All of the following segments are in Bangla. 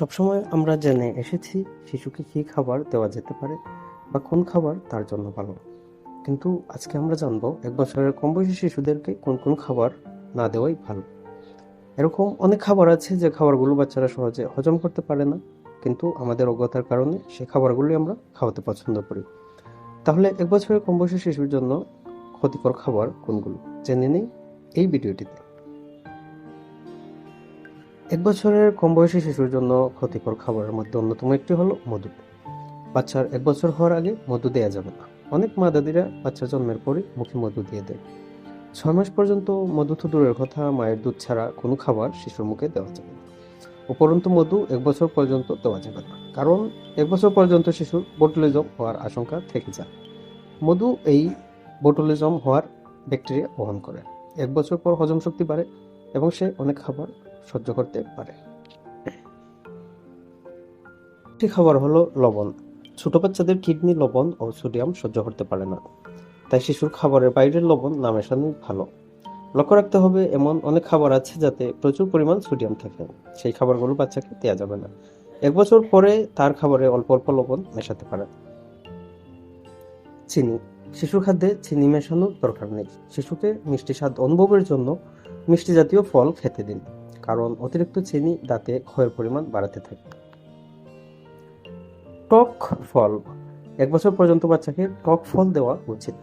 সবসময় আমরা জেনে এসেছি শিশুকে কী খাবার দেওয়া যেতে পারে বা কোন খাবার তার জন্য ভালো। কিন্তু আজকে আমরা জানব এক বছরের কম বয়সী শিশুদেরকে কোন কোন খাবার না দেওয়াই ভালো। এরকম অনেক খাবার আছে যে খাবারগুলো বাচ্চারা সহজে হজম করতে পারে না, কিন্তু আমাদের অজ্ঞতার কারণে সেই খাবারগুলোই আমরা খাওয়াতে পছন্দ করি। তাহলে এক বছরের কম বয়সী শিশুর জন্য ক্ষতিকর খাবার কোনগুলো? জেনে নেই এই ভিডিওটিতে। এক বছরের কম বয়সী শিশুর জন্য ক্ষতিকর খাবারের মধ্যে অন্যতম একটি হলো মধু। বাচ্চার এক বছর হওয়ার আগে মধু দেওয়া যাবে না। অনেক মা দাদিরা বাচ্চা জন্মের পরে মুখে মধু দিয়ে দেয়। ছয় মাস পর্যন্ত মধু তো দূরের কথা, মায়ের দুধ ছাড়া কোনো খাবার শিশুর মুখে দেওয়া যাবে না। উপরন্তু মধু এক বছর পর্যন্ত দেওয়া যাবে না। কারণ এক বছর পর্যন্ত শিশুর বোটুলিজম হওয়ার আশঙ্কা থেকে যায়। মধু এই বোটুলিজম হওয়ার ব্যাকটেরিয়া বহন করে। এক বছর পর হজম শক্তি বাড়ে এবং সে অনেক খাবার সহ্য করতে পারে। একটি খাবার হলো লবণ। ছোট বাচ্চাদের কিডনি লবণ ও সোডিয়াম সহ্য করতে পারে না। তাই শিশুর খাবারের বাইরের লবণ না মেশানোই ভালো। লক্ষ্য রাখতে হবে, এমন অনেক খাবার আছে যাতে প্রচুর পরিমাণ সোডিয়াম থাকে। সেই খাবারগুলো বাচ্চাকে দেওয়া যাবে না। এক বছর পরে তার খাবারে অল্প অল্প লবণ মেশাতে পারে। চিনি। শিশুর খাদ্যে চিনি মেশানোর দরকার নেই। শিশুকে মিষ্টি স্বাদ অনুভবের জন্য মিষ্টি জাতীয় ফল খেতে দিন। কারণ অতিরিক্ত চিনি দাঁতে ক্ষয়ের পরিমাণ বাড়াতে থাকে। টক ফল। এক বছর পর্যন্ত বাচ্চাকে টক ফল দেওয়া উচিত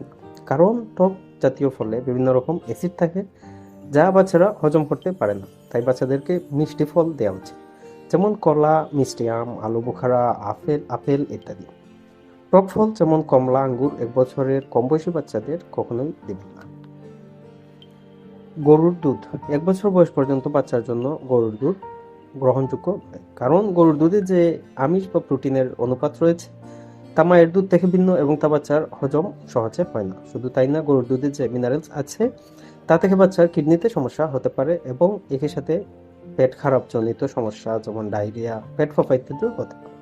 কারণ টক জাতীয় ফলে বিভিন্ন রকম অ্যাসিড থাকে, যা বাচ্চারা হজম করতে পারে না। তাই বাচ্চাদেরকে মিষ্টি ফল দেওয়া উচিত। যেমন কলা, মিষ্টি আম, আলু, বোখারা, আপেল আপেল ইত্যাদি। টক ফল যেমন কমলা, আঙ্গুর, এক বছরের কম বয়সী বাচ্চাদের কখনোই দেবেন গরুর দুধ। এক বছর বয়স পর্যন্ত বাচ্চার জন্য গরুর দুধ গ্রহণযোগ্য। কারণ গরুর দুধে যে আমিষ বা প্রোটিনের অনুপাত রয়েছে, তা মায়ের দুধ থেকে ভিন্ন এবং তা বাচ্চার হজম সহজে হয় না। শুধু তাই না, গরুর দুধে যে মিনারেলস আছে, তা থেকে বাচ্চার কিডনিতে সমস্যা হতে পারে এবং এর সাথে পেট খারাপ জনিত সমস্যা যেমন ডায়রিয়া পেট ফাঁপা ইত্যাদিও হতে পারে।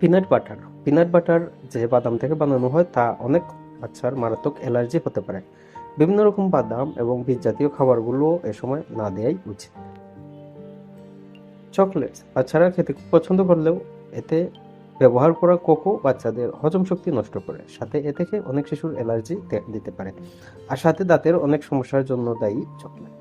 পিনাট বাটার পিনাট বাটার যে বাদাম থেকে বানানো হয়, তা অনেক বাচ্চার মারাত্মক অ্যালার্জি হতে পারে। বিভিন্ন রকম বাদাম এবং বীজ জাতীয় খাবারগুলো এ সময় না দেওয়াই উচিত। চকলেট, বাচ্চারা খেতে খুব পছন্দ করলেও এতে ব্যবহার করা কোকো বাচ্চাদের হজম শক্তি নষ্ট করে, সাথে এ থেকে অনেক শিশুর অ্যালার্জি দিতে পারে। আর সাথে দাঁতের অনেক সমস্যার জন্য দায়ী চকলেট।